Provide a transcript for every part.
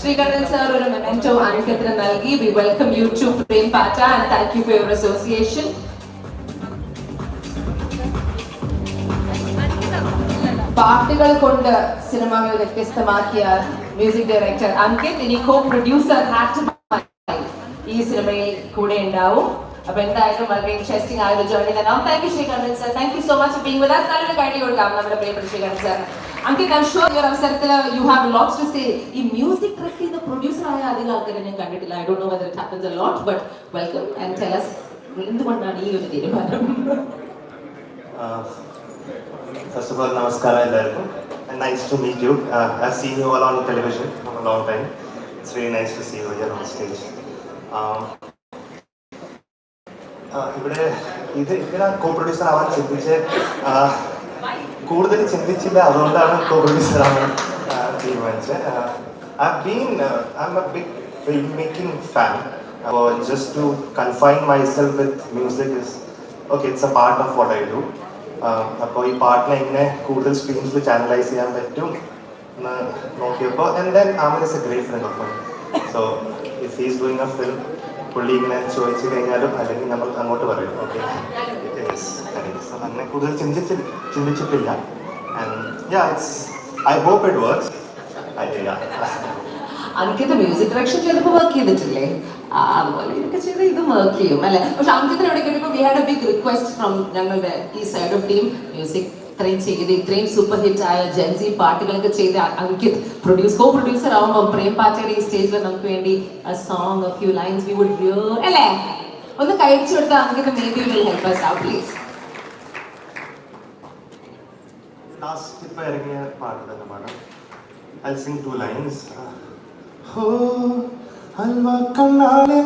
Sreekandan sir ഒരു memento അനിക്കത്തിന് നൽകി. We welcome you to Prem Patta and thank you for your association പാട്ടുകൾ കൊണ്ട് സിനിമകൾ വ്യത്യസ്തമാക്കിയ മ്യൂസിക് ഡയറക്ടർ അങ്കിത് ഇനി കോ പ്രൊഡ്യൂസർ ഈ സിനിമയിൽ കൂടെ ഉണ്ടാവും. അപ്പൊ എന്തായാലും വളരെ ഇൻട്രസ്റ്റിംഗ് ആയ ഒരു ജേർണി തന്നെ thank you Sreekandan sir thank you so much being നല്ലൊരു കഴിഞ്ഞു കൊടുക്കാം നമ്മുടെ പ്രിയപ്പെട്ട Sreekandan sir Ankit I sure ഈ ഒരു അവസരത്തിൽ you have lots to say ഈ മ്യൂസിക് ട്രക്ക് ചെയ്യുന്ന പ്രൊഡ്യൂസർ ആയ അധികം ആൾക്കാരെ ഞാൻ കണ്ടിട്ടില്ല. I don't know whether it happens a lot but welcome and tell us എന്തുകൊണ്ടാണ് ഈ ഒരു തീരുമാനം? ഫസ്റ്റ് ഓഫ് ഓൾ നമസ്കാരം എല്ലാവർക്കും. Nice to meet you I see you all on television for a long time it's very nice to see you here on stage ഇവിടെ ഇത് ഇവിടെ കോ producer ആവാൻ ചിന്തിച്ച് കൂടുതൽ ചിന്തിച്ചില്ല. അതുകൊണ്ടാണ് കോ പ്രൊഡ്യൂസർ ആവാൻ uh, തീരുമാനിച്ചത് ഐ ഐ എം ബിഗ് അപ്പോൾ to confine myself with a part of what I അപ്പോൾ ഈ പാട്ടിനെ എങ്ങനെ കൂടുതൽ സ്ക്രീൻസിൽ ചാനലൈസ് ചെയ്യാൻ പറ്റും എന്ന് നോക്കിയപ്പോൾ and then Aman is a great friend of so if is doing a film പുള്ളി ഇങ്ങനെ ചോദിച്ചു കഴിഞ്ഞാലും അല്ലെങ്കിൽ നമ്മൾ അങ്ങോട്ട് പറയും ഓക്കെ അങ്ങനെ കൂടുതൽ ചിന്തിച്ചില്ല ചിന്തിച്ചിട്ടില്ല. I hope it works Ankit music direction ചെയ്തപ്പോൾ വർക്ക് ചെയ്തിട്ടില്ലേ? അതുപോലെ ഇതൊക്കെ ചെയ്ത് ഇതും വർക്ക് ചെയ്യും അല്ലെ? പക്ഷെ അങ്കിത്തിന് എവിടെ കിട്ടിയപ്പോൾ we had a big request from ഞങ്ങളുടെ ഈ സൈഡ് ഓഫ് ടീം മ്യൂസിക് ഇത്രയും ചെയ്ത് ഇത്രയും സൂപ്പർ ഹിറ്റ് ആയ ജെൻസി പാട്ടുകളൊക്കെ ചെയ്ത് അങ്കിത് പ്രൊഡ്യൂസ് കോ പ്രൊഡ്യൂസർ ആവുമ്പോൾ പ്രേം പാറ്റയുടെ ഈ സ്റ്റേജിൽ നമുക്ക് വേണ്ടി song few lines we would അല്ലേ? ഒന്ന് കഴിച്ചു കൊടുത്താൽ Ankit may be will help us out please last ഇപ്പൊ ഇറങ്ങിയ പാട്ട് തന്നെ പാടാം ഐ സിംഗ് ടു ലൈൻസ് ഹോ ഹൽവ കണ്ണാലെ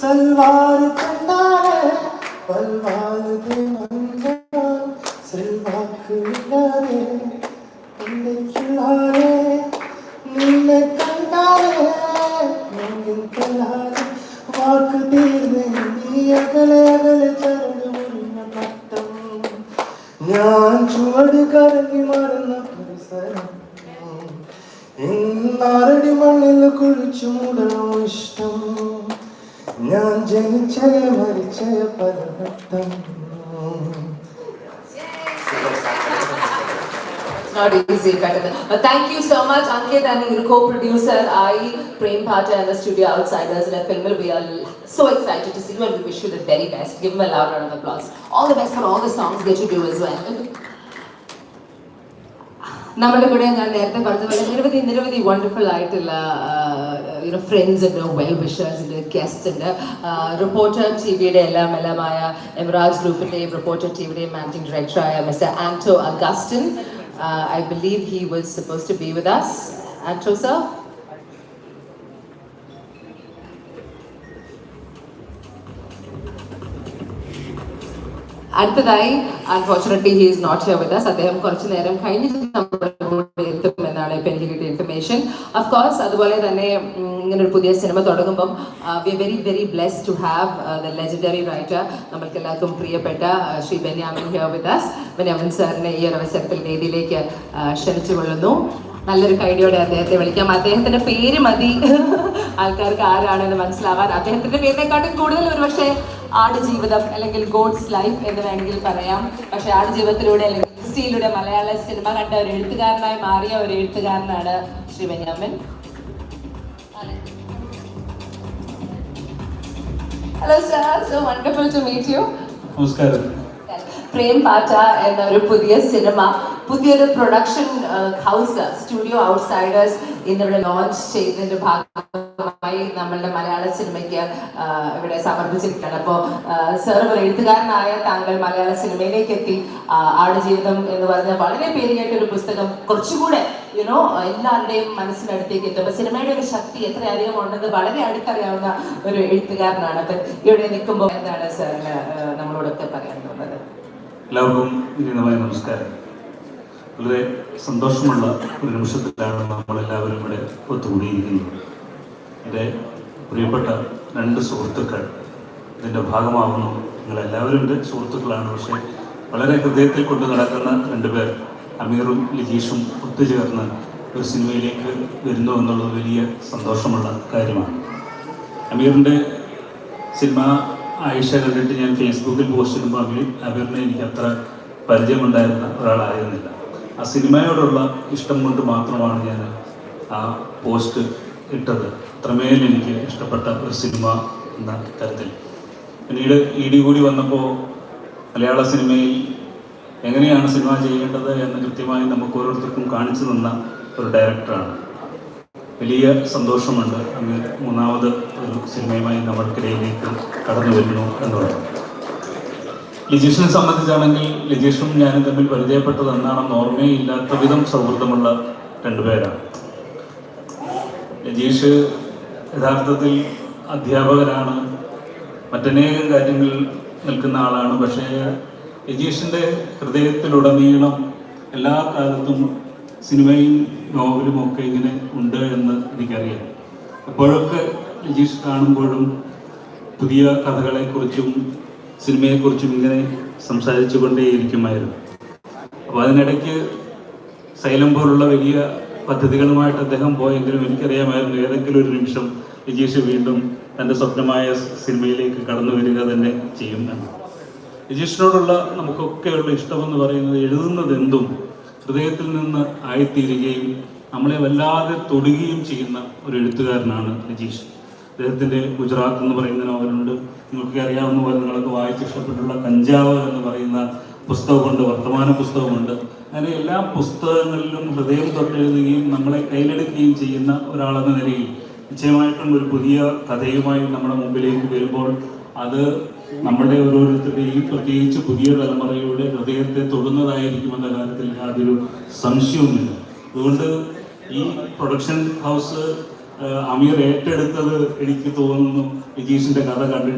സൽവാർ കണ്ടാലെ പൽവാൽ ദേ മഞ്ചാൻ സെൽവാക്ക് വിടാതെ കറങ്ങി മറന്ന പരിസരം ഇന്നാറടി മണ്ണിൽ കുഴിച്ചു മൂടണോ ഇഷ്ടം ഞാൻ ജനിച്ച മരിച്ച പലവട്ടം It's not easy, but, but thank you so much, Ankit, and your co-producer, I, Prem Bhatta, and the studio outsiders in the film. We are so excited to see you, and we wish you the very best. Give them a loud round of applause. All the best for all the songs that you do as well. നമ്മുടെ കൂടെ ഞാൻ നേരത്തെ പറഞ്ഞതുപോലെ നിരവധി നിരവധി wonderful ആയിട്ടുള്ള you know friends ഉണ്ട് well wishers ഉണ്ട് ഗസ്റ്റ് ഉണ്ട്. റിപ്പോർട്ടർ ടി വിയുടെ എല്ലാം എല്ലാമായ എമറാജ് ഗ്രൂപ്പിന്റെയും റിപ്പോർട്ടർ ടി വിയുടെയും മാനേജിംഗ് ഡയറക്ടറായ mister Anto Augustine I believe he was suppose to be with us Anto sir അടുത്തതായി unfortunately he is not here with us അദ്ദേഹം കുറച്ച് നേരം കഴിഞ്ഞിട്ട് നമ്മുടെ കൂടെ എത്തുമെന്നാണ് ഇപ്പം എനിക്ക് കിട്ടിയ ഇൻഫർമേഷൻ ഓഫ് കോഴ്സ് അതുപോലെ തന്നെ ഇങ്ങനെ ഒരു പുതിയ സിനിമ തുടങ്ങുമ്പം we very very bless to have the legendary writer നമ്മൾക്ക് എല്ലാവർക്കും പ്രിയപ്പെട്ട Shri Benyamin here with us Benyamin സാറിനെ ഈ ഒരു അവസരത്തിൽ വേദിയിലേക്ക് ക്ഷണിച്ചു ക്ഷണിച്ചുകൊള്ളുന്നു നല്ലൊരു കൈഡിയോടെ അദ്ദേഹത്തെ വിളിക്കാം. അദ്ദേഹത്തിന്റെ പേര് മതി. ആൾക്കാർക്ക് ആരാണെന്ന് മനസ്സിലാവാൻ അദ്ദേഹത്തിന്റെ പേരിനെക്കാട്ടും കൂടുതൽ ഒരു പക്ഷേ ആടുജീവിതം അല്ലെങ്കിൽ ഗോഡ്സ് ലൈഫ് എന്ന് വേണമെങ്കിൽ പറയാം. പക്ഷെ ആടുജീവിതത്തിലൂടെ അല്ലെങ്കിൽ ഹിസ്റ്ററിയിലൂടെ മലയാള സിനിമ കണ്ട ഒരു എഴുത്തുകാരനായി മാറിയ ഒരു എഴുത്തുകാരനാണ് Shri Benyamin hello sir so wonderful to meet you നമസ്കാരം. പ്രേം പാറ്റ എന്ന ഒരു പുതിയ സിനിമ പുതിയൊരു പ്രൊഡക്ഷൻ ഹൗസ് സ്റ്റുഡിയോ ഔട്ട്സൈഡേഴ്സ് ഇന്നിവിടെ ലോഞ്ച് ചെയ്തതിന്റെ ഭാഗമായി നമ്മളുടെ മലയാള സിനിമയ്ക്ക് ഇവിടെ സമർപ്പിച്ചിരിക്കുകയാണ്. അപ്പോൾ സാർ ഒരു എഴുത്തുകാരനായ താങ്കൾ മലയാള സിനിമയിലേക്ക് എത്തി. ആടുജീവിതം എന്ന് പറഞ്ഞ വളരെ പേര് കേട്ട ഒരു പുസ്തകം കുറച്ചുകൂടെ യുനോ എല്ലാവരുടെയും മനസ്സിനടുത്തേക്ക് എത്തും. അപ്പൊ സിനിമയുടെ ഒരു ശക്തി എത്രയധികം ഉണ്ടെന്ന് വളരെ അടുത്തറിയാവുന്ന ഒരു എഴുത്തുകാരനാണ്. അപ്പൊ ഇവിടെ നിൽക്കുമ്പോൾ എന്താണ് സാറിന് നമ്മളോടൊക്കെ പറയാൻ തോന്നുന്നത് എല്ലാവർക്കും നമസ്കാരം. വളരെ സന്തോഷമുള്ള ഒരു നിമിഷത്തിലാണ് നമ്മളെല്ലാവരും ഇവിടെ ഒത്തുകൂടിയിരിക്കുന്നത്. എന്റെ പ്രിയപ്പെട്ട രണ്ട് സുഹൃത്തുക്കൾ ഇതിന്റെ ഭാഗമാകുന്നു നിങ്ങളെല്ലാവരും എന്റെ സുഹൃത്തുക്കളാണ്. പക്ഷേ വളരെ ഹൃദയത്തിൽ കൊണ്ട് നടക്കുന്ന രണ്ടുപേർ അമീറും ലിജീഷും ഒത്തുചേർന്ന് ഒരു സിനിമയിലേക്ക് വരുന്നു എന്നുള്ളത് വലിയ സന്തോഷമുള്ള കാര്യമാണ്. അമീറിന്റെ സിനിമ ആയിഷ കണ്ടിട്ട് ഞാൻ ഫേസ്ബുക്കിൽ പോസ്റ്റ് ചെയ്യുമ്പോൾ അമീർ അമീറിനെ എനിക്ക് അത്ര പരിചയമുണ്ടായിരുന്ന ഒരാളായിരുന്നില്ല. ആ സിനിമയോടുള്ള ഇഷ്ടം കൊണ്ട് മാത്രമാണ് ഞാൻ ആ പോസ്റ്റ് ഇട്ടത്. അത്രമേൽ എനിക്ക് ഇഷ്ടപ്പെട്ട ഒരു സിനിമ എന്ന തരത്തിൽ. പിന്നീട് ഇ ഡി കൂടി വന്നപ്പോൾ മലയാള സിനിമയിൽ എങ്ങനെയാണ് സിനിമ ചെയ്യേണ്ടത് എന്ന് കൃത്യമായി നമുക്ക് ഓരോരുത്തർക്കും കാണിച്ചു തന്ന ഒരു ഡയറക്ടറാണ്. വലിയ സന്തോഷമുണ്ട് അങ്ങ് മൂന്നാമത് ഒരു സിനിമയുമായി നമ്മൾക്കിടയിലേക്ക് കടന്നു വരുന്നു എന്നുള്ളത്. ലിജീഷിനെ സംബന്ധിച്ചാണെങ്കിൽ ലിജീഷും ഞാനും തമ്മിൽ പരിചയപ്പെട്ടത് എന്നാണെന്ന് ഓർമ്മയില്ലാത്ത വിധം സൗഹൃദമുള്ള രണ്ടുപേരാണ്. രജീഷ് യഥാർത്ഥത്തിൽ അധ്യാപകനാണ് മറ്റനേകം കാര്യങ്ങളിൽ നിൽക്കുന്ന ആളാണ്. പക്ഷേ രജീഷിന്റെ ഹൃദയത്തിലുടനീളം എല്ലാ കാലത്തും സിനിമയും നോവലും ഒക്കെ ഇങ്ങനെ ഉണ്ട് എന്ന് എനിക്കറിയാം. എപ്പോഴൊക്കെ രജീഷ് കാണുമ്പോഴും പുതിയ കഥകളെക്കുറിച്ചും സിനിമയെക്കുറിച്ചും ഇങ്ങനെ സംസാരിച്ചു കൊണ്ടേയിരിക്കുമായിരുന്നു അപ്പോൾ അതിനിടയ്ക്ക് സൈലം പോലുള്ള വലിയ പദ്ധതികളുമായിട്ട് അദ്ദേഹം പോയെങ്കിലും എനിക്കറിയാമായിരുന്നു ഏതെങ്കിലും ഒരു നിമിഷം രജീഷ് വീണ്ടും തന്റെ സ്വപ്നമായ സിനിമയിലേക്ക് കടന്നു വരിക തന്നെ ചെയ്യും രജീഷിനോടുള്ള നമുക്കൊക്കെയുള്ള ഇഷ്ടമെന്ന് പറയുന്നത് എഴുതുന്നത് എന്തും ഹൃദയത്തിൽ നിന്ന് ആയിത്തീരുകയും നമ്മളെ വല്ലാതെ തൊടുകയും ചെയ്യുന്ന ഒരു എഴുത്തുകാരനാണ് രജീഷ് അദ്ദേഹത്തിന്റെ ഗുജറാത്ത് എന്ന് പറയുന്ന നോവലുണ്ട്. നിങ്ങൾക്ക് അറിയാവുന്ന പോലെ നിങ്ങൾക്ക് വായിച്ച് ഇഷ്ടപ്പെട്ടുള്ള കഞ്ചാവ് എന്ന് പറയുന്ന പുസ്തകമുണ്ട് വർത്തമാന പുസ്തകമുണ്ട് അങ്ങനെ എല്ലാ പുസ്തകങ്ങളിലും ഹൃദയം തൊട്ടെഴുതുകയും നമ്മളെ കയ്യിലെടുക്കുകയും ചെയ്യുന്ന ഒരാളെന്ന നിലയിൽ നിശ്ചയമായിട്ടും ഒരു പുതിയ കഥയുമായി നമ്മുടെ മുമ്പിലേക്ക് വരുമ്പോൾ അത് നമ്മുടെ ഓരോരുത്തരുടെയും പ്രത്യേകിച്ച് പുതിയ തലമുറയുടെ ഹൃദയത്തെ തൊടുന്നതായിരിക്കും എന്ന കാര്യത്തിൽ യാതൊരു സംശയവുമില്ല. അതുകൊണ്ട് ഈ പ്രൊഡക്ഷൻ ഹൗസ് അമീർ ഏറ്റെടുത്തത് എനിക്ക് തോന്നുന്നു. വിജീഷിന്റെ കഥ കണ്ടിട്ട്